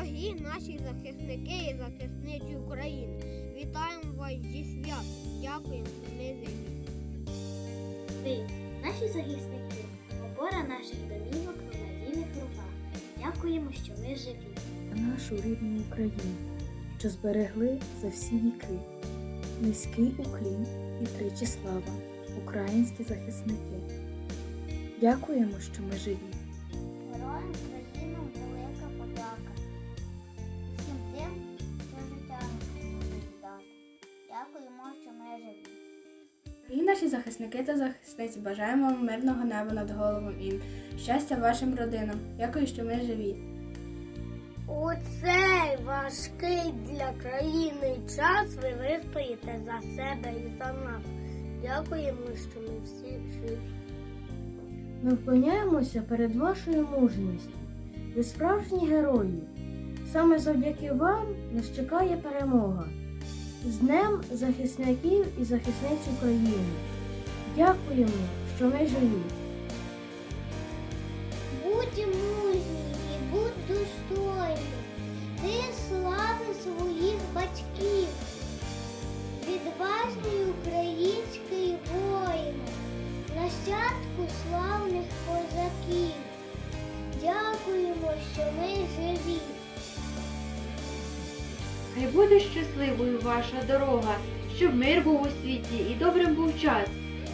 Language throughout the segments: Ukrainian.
Дорогі наші захисники і захисниці України, вітаємо вас зі святом. Дякуємо, що ми. Ви, наші захисники, опора наших домівок у надійних руках. Дякуємо, що ми живі. нашу рідну Україну, що зберегли за всі віки. Низький уклін і тричі слава, українські захисники. Дякуємо, що ми живі. І наші захисники та захисниці бажаємо вам мирного неба над головою і щастя вашим родинам. Дякую, що ми живі. У цей важкий для країни час ви вистоїте за себе і за нас. Дякуємо, що ми всі живі. Ми вклоняємося перед вашою мужністю. Ви справжні герої. Саме завдяки вам нас чекає перемога. З Днем захисників і захисниць України. Дякуємо, що ми живі. Будь Хай буде щасливою ваша дорога, щоб мир був у світі і добрим був час.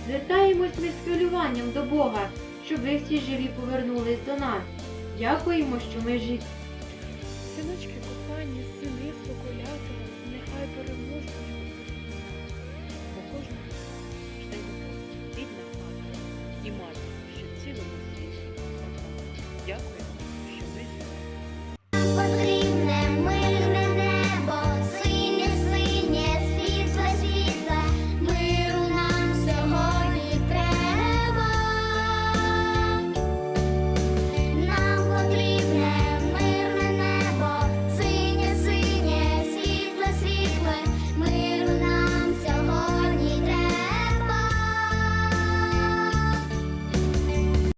Звертаємось ми з хвилюванням до Бога, щоб ви всі живі повернулись до нас. Дякуємо, що ми. Синочки